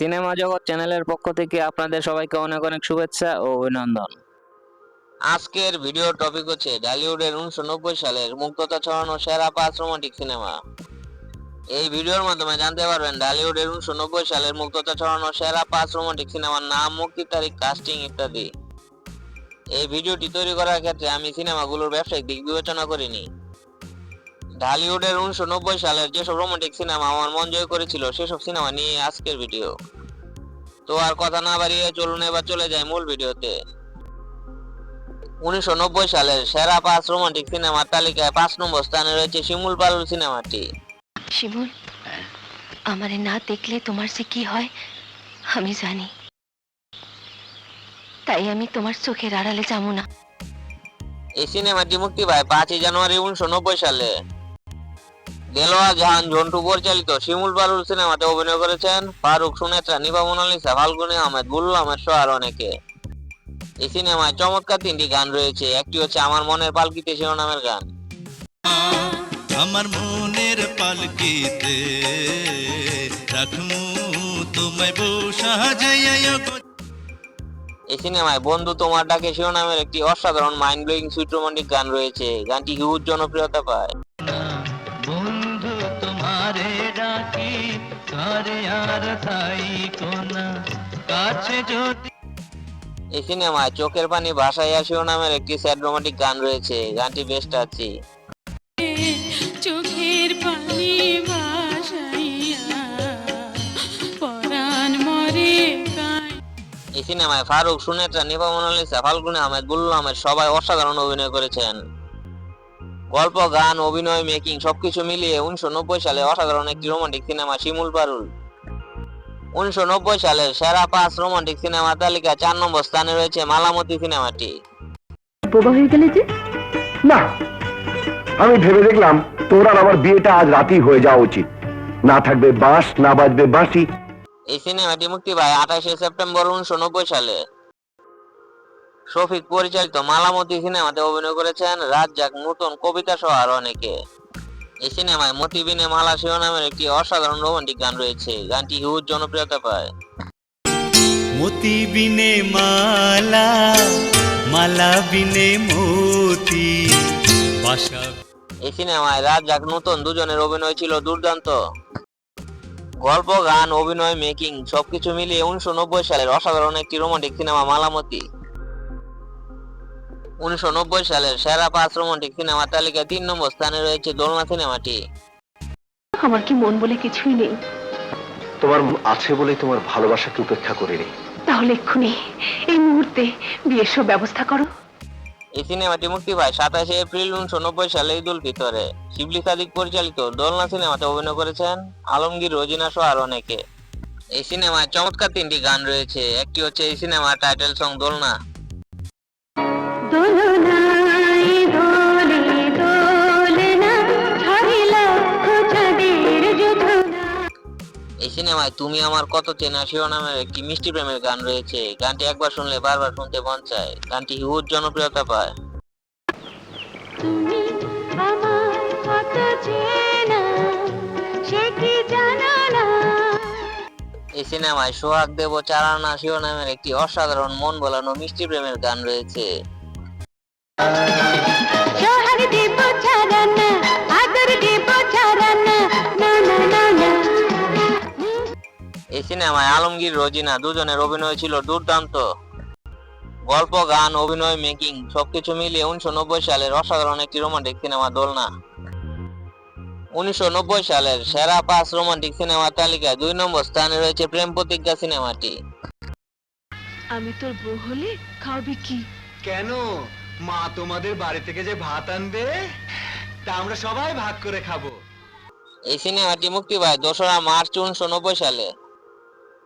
Cinema জগৎ চ্যানেলের পক্ষ থেকে আপনাদের সবাইকে অনেক অনেক শুভেচ্ছা ও অভিনন্দন। আজকের ভিডিও টপিক হচ্ছে ডালিউডের উনিশশো নব্বই সালের মুক্ততা ছড়ানো সেরা পাঁচ রোমান্টিক সিনেমা। এই ভিডিওর মাধ্যমে জানতে পারবেন ঢালিউডের উনিশশো নব্বই সালের মুক্ততা ছড়ানো সেরা পাঁচ রোমান্টিক সিনেমার নাম মুক্তি তারিখ কাস্টিং ইত্যাদি। এই ভিডিওটি তৈরি করার ক্ষেত্রে আমি সিনেমাগুলোর ব্যবসায়িক দিক বিবেচনা করিনি। ঢালিউডের উনিশশো নব্বই সালের যেসব রোমান্টিক সিনেমা আমার মন জয় করেছিল সেসব সিনেমা নিয়ে আজকের ভিডিও তো আর কথা না বাড়িয়ে চলুন এবার চলে যাই মূল ভিডিওতে উনিশশো নব্বই সালের সেরা পাঁচ রোমান্টিক সিনেমার তালিকায় পাঁচ নম্বর স্থানে রয়েছে শিমুল পালুর সিনেমাটি শিমুল আমারে না দেখলে তোমার যে কি হয় আমি জানি। তাই আমি তোমার চোখের আড়ালে যাব না। এই সিনেমাটি মুক্তি পায় পাঁচই জানুয়ারি উনিশশো নব্বই সালে। দেলোয়া জাহান ঝন্টু পরিচালিত শিমুল পালুর সিনেমাতে অভিনয় করেছেন ফারুক সুনেত্রা নিভা মোনালিসা ফাল্গুনি আহমেদ বুল্লু আহমেদ সহ আর অনেকে। এই সিনেমায় চমৎকার তিনটি গান রয়েছে। একটি হচ্ছে আমার মনের পালকিতে শিরোনামের গান। আমার মনের পালকিতে রাখমু তোমায় এই সিনেমায় বন্ধু তোমার ডাকে শিরোনামের একটি অসাধারণ মাইন্ড ব্লোয়িং সুইট রোমান্টিক গান রয়েছে। গানটি হিউজ জনপ্রিয়তা পায়? আর কাছে যদি এই সিনেমায় চোখের পানি ভাসাইয়া নামের একটি স্যাড রোমান্টিক গান রয়েছে। গানটি বেস্ট আছে চোখের পানি এই সিনেমায় ফারুক সুনেত্রা নিপা মোনালিসা ফাল্গুনি আহমেদ বুল্লু আহমেদ সবাই অসাধারণ অভিনয় করেছেন। গল্প গান অভিনয় মেকিং সবকিছু মিলিয়ে উনিশশো নব্বই সালে অসাধারণ একটি রোমান্টিক সিনেমা শিমুল পারুল। উনিশশো নব্বই সালের সেরা পাঁচ রোমান্টিক সিনেমা তালিকা চার নম্বর স্থানে রয়েছে মালামতি সিনেমাটি বোবা হয়ে গেলে যে? না আমি ভেবে দেখলাম তোর আর আমার বিয়েটা আজ রাতেই হয়ে যাওয়া উচিত। না থাকবে বাঁশ না বাজবে বাঁশি। এই সিনেমাটি মুক্তি পায় আঠাশে সেপ্টেম্বর উনিশশো নব্বই সালে। শফিক পরিচালিত মালামতি সিনেমাতে অভিনয় করেছেন রাজ্জাক নতুন কবিতা সহ আর অনেকে। এই সিনেমায় মতিবিনে মালা শিও নামের একটি অসাধারণ রোমান্টিক গান রয়েছে। গানটি হিউজ জনপ্রিয়তা পায়। মতি বিনে মালা মালা বিনে মতি এই সিনেমায় রাজ্জাক নতুন দুজনের অভিনয় ছিল দুর্দান্ত। গল্প গান অভিনয় মেকিং সবকিছু মিলিয়ে উনিশশো নব্বই সালের অসাধারণ একটি রোমান্টিক সিনেমা মালামতি। উনিশশো নব্বই সালের সেরা পাঁচ রোমান্টিক সিনেমা তালিকায় তিন নম্বর স্থানে রয়েছে দোলনা সিনেমাটি। আমার কি মন বলে কিছুই নেই। তোমার আছে বলে তোমার ভালোবাসাকে উপেক্ষা করিনি। তাহলে এক্ষুনি এই মুহূর্তে বিয়ের সব ব্যবস্থা করো। এই সিনেমাটি মুক্তি পায় সাতাশে এপ্রিল উনিশশো নব্বই সালে ঈদ উল ফিতরে। শিবলি সাদিক পরিচালিত দোলনা সিনেমাতে অভিনয় করেছেন আলমগীর রোজিনা সহ আর অনেকে। এই সিনেমায় চমৎকার তিনটি গান রয়েছে। একটি হচ্ছে এই সিনেমার টাইটেল সং দোলনা। সিনেমায় তুমি আমার কত চেনা শিরোনামের একটি মিষ্টি প্রেমের গান রয়েছে। গানটি একবার শুনলে বারবার শুনতে মন চায়। গানটি হিউজ জনপ্রিয়তা পায় তুমি আমার কত চেনা সে কি জানো না? এই সিনেমায় সোহাগ দেব চারানা শিরোনামের একটি অসাধারণ মন বলানো মিষ্টি প্রেমের গান রয়েছে। এই সিনেমায় আলমগীর রোজিনা দুজনের অভিনয় ছিল দুর্দান্ত। গল্প গান অভিনয় মেকিং সবকিছু মিলিয়ে উনিশশো নব্বই সালের অসাধারণ একটি রোমান্টিক সিনেমা দোলনা। উনিশশো নব্বই সালের সেরা পাঁচ রোমান্টিক সিনেমা তালিকায় দুই নম্বর স্থানে রয়েছে প্রেম প্রতিজ্ঞা সিনেমাটি। আমি তোর বউ হলে খাওয়াবি কি? কেন? মা তোমাদের বাড়ি থেকে যে ভাত আনবে তা আমরা সবাই ভাগ করে খাব। এই সিনেমাটি মুক্তি পায় দোসরা মার্চ উনিশশো নব্বই সালে।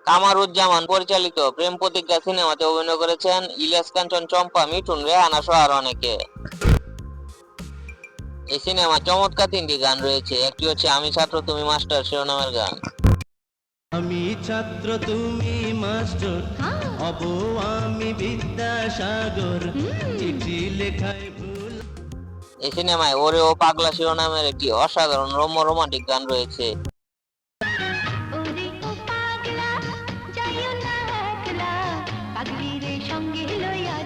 কামারুজ্জামান পরিচালিত প্রেম প্রতিজ্ঞা সিনেমাতে অভিনয় করেছেন ইলিয়াস কাঞ্চন চম্পা মিঠুন রেহানা সহ আর অনেকে। এই সিনেমা চমৎকার তিনটি গান রয়েছে। একটি হচ্ছে আমি ছাত্র তুমি মাস্টার শিরোনামের গান। আমি ছাত্র তুমি মাস্টার অব আমি বিদ্যাসাগর চিঠি লেখায় ভুল। এই সিনেমায় ওরে ও পাগলা শিরোনামের একটি অসাধারণ রম্য রোমান্টিক গান রয়েছে। লইয়া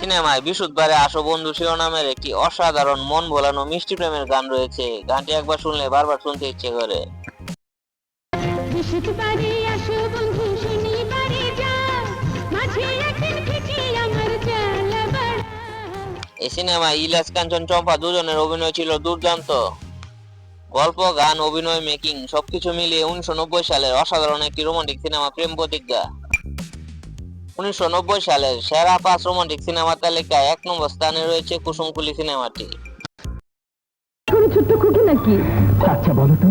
সিনেমায় বিশুদ্ধবারে আসো বন্ধু শিরোনামের একটি অসাধারণ মন ভোলানো মিষ্টি প্রেমের গান রয়েছে। গানটি একবার শুনলে বারবার শুনতে ইচ্ছে করে। এই সিনেমায় ইলাস কাঞ্চন চম্পা দুজনের অভিনয় ছিল দুর্দান্ত। গল্প গান অভিনয় মেকিং সবকিছু মিলিয়ে উনিশশো নব্বই সালের অসাধারণ একটি রোমান্টিক সিনেমা প্রেম প্রতিজ্ঞা। উনিশশো নব্বই সালের সেরা পাঁচ রোমান্টিক সিনেমা তালিকায় এক নম্বর স্থানে রয়েছে কুসুমকুলি সিনেমাটি। ছোট্ট খুঁটি নাকি? আচ্ছা বলো তো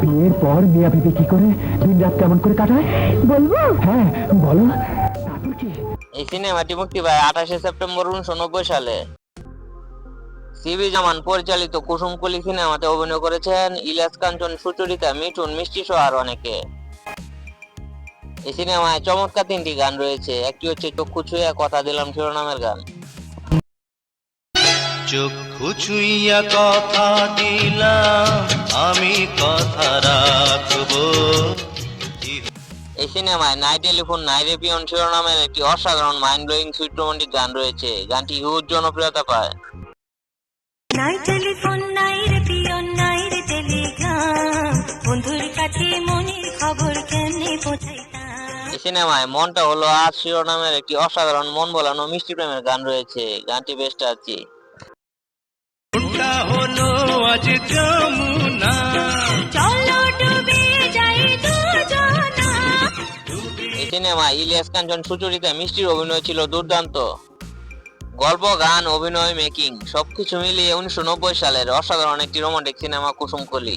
বিয়ের পর মিয়া বিবি কি করে দিন রাত কেমন করে কাটায়? বলব? হ্যাঁ বলো। এই সিনেমাটি মুক্তি পায় আঠাশে সেপ্টেম্বর উনিশশো নব্বই সালে। সিবি জামান পরিচালিত কুসুমকুলি সিনেমাতে অভিনয় করেছেন ইলিয়াস কাঞ্চন সুচরিতা মিঠুন মিষ্টি সহ আর অনেকে। এই সিনেমায় চমৎকার তিনটি গান রয়েছে। একটি হচ্ছে চক্ষু ছুঁয়ে কথা দিলাম শিরোনামের গান। চক্ষু ছুঁইয়া কথা দিলাম আমি কথা রাখব। এই সিনেমায় নাই টেলিফোন নাই রেপিয়ন শিরোনামের একটি অসাধারণ মাইন্ড ব্লোয়িং সুইট রোমান্টিক গান রয়েছে। গানটি হিউজ জনপ্রিয়তা পায়। নাই টেলিফোন সিনেমায় মনটা হলো আজ শিরোনামের একটি অসাধারণ মন বলানো মিষ্টি প্রেমের গান রয়েছে। গানটি বেস্ট হলো আজ যমুনা। এই সিনেমায় ইলিয়াস কাঞ্চন সুচরিতা মিষ্টির অভিনয় ছিল দুর্দান্ত। গল্প গান অভিনয় মেকিং সবকিছু মিলিয়ে উনিশশো নব্বই সালের অসাধারণ একটি রোমান্টিক সিনেমা কুসুমকলি।